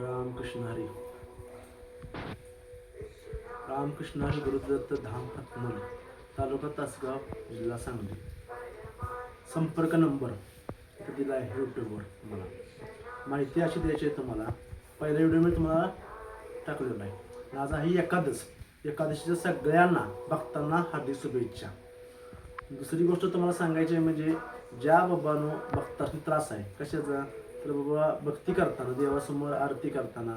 रामकृष्ण हरी. रामकृष्ण हरी गुरुदत्त धाम रत्नल तालुका तासगाव जिल्हा सांगली. संपर्क नंबर इथं दिला आहे यूट्यूबवर तुम्हाला. माहिती अशी द्यायची आहे तुम्हाला पहिल्या व्हिडिओ मी तुम्हाला टाकलेला आहे. आज आहे एकादश एकादशीच्या सगळ्यांना भक्तांना हार्दिक शुभेच्छा. दुसरी गोष्ट तुम्हाला सांगायची आहे म्हणजे ज्या बाबांनो भक्तांनी त्रास आहे कशाचा? तर बाबा भक्ती करताना देवासमोर आरती करताना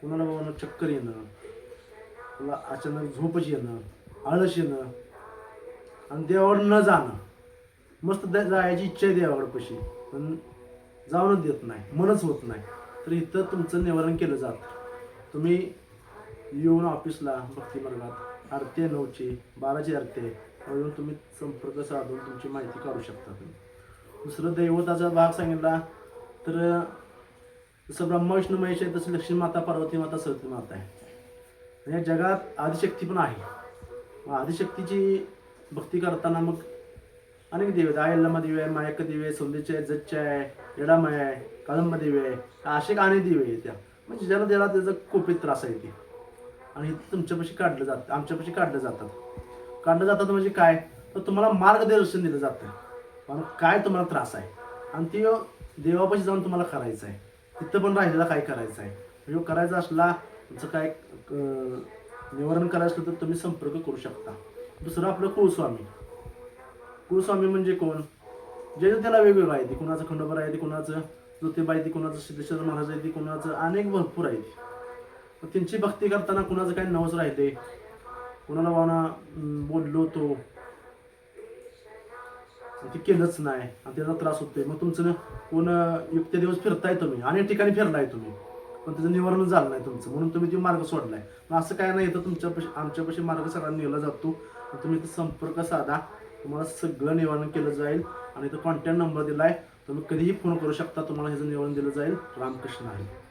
कुणाला बाबांना चक्कर येणं तुला अचानक झोपच येणं आळस येणं आणि देवावर न जाणं. मस्त जायची इच्छा आहे देवाकडे पण जाऊनच देत नाही मनच होत नाही. तर इथं तुमचं निवारण केलं जातं. तुम्ही येऊन ऑफिसला भक्ती मार्गात आरती आहे नऊची बाराची आरती आहे येऊन तुम्ही संपर्क साधून तुमची माहिती काढू शकता तुम्ही. दुसरं दैवताचा भाग सांगितला तर जसं ब्रह्मा विष्णू महेश आहे तसं लक्ष्मी माता पार्वती माता सरस्वती माता आहे. आणि या जगात आदिशक्ती पण आहे. आदिशक्तीची भक्ती करताना मग अनेक देव आहेत. आयल्लमा देवी आहे मायक देवी आहे सोंदेची आहे जच्चे आहे येडामाय आहे काळंबा देवी आहे असे अनेक देवी आहे त्या. म्हणजे ज्याला ज्याला त्याचा कोपीत त्रास आहे ते. आणि तुमच्यापाशी काढलं जातं आमच्यापाशी काढलं जातात. काढलं जातात म्हणजे काय? तर तुम्हाला मार्गदर्शन दिलं जातं. पण काय तुम्हाला त्रास आहे? आणि ते देवापाशी जाऊन तुम्हाला करायचं आहे. तिथं पण राहिलेला काय करायचं आहे? म्हणजे करायचा असला तुमचं काय निवारण करायचं असलं तर तुम्ही संपर्क करू शकता. दुसरं आपलं कुळस्वामी. कुळस्वामी म्हणजे कोण? जे त्याला वेगवेगळं आहे. ते कुणाचं खंडोबर आहे ते कुणाचं ज्योतिबा आहे ते कुणाचं सिद्धेश्वर महाराज आहे ते कुणाचं अनेक भरपूर आहे त्यांची भक्ती करताना कुणाचं काय नवस राहते कुणाला वाना बोललो तो ते केलंच नाही. आणि त्याचा त्रास होतोय. मग तुमचं ना कोण युक्त दिवस फिरताय तुम्ही अनेक ठिकाणी फिरलाय तुम्ही. पण त्याचं निवारण झालं नाही तुमचं. म्हणून तुम्ही ते मार्ग सोडलाय. मग असं काय नाही तर तुमच्यापाशी आमच्यापाशी मार्ग सगळा नेला जातो. तुम्ही इथं संपर्क साधा. तुम्हाला सगळं निवारण केलं जाईल. आणि इथं कॉन्टॅक्ट नंबर दिलाय. तुम्ही कधीही फोन करू शकता. तुम्हाला ह्याचं निवारण दिलं जाईल. रामकृष्ण आहे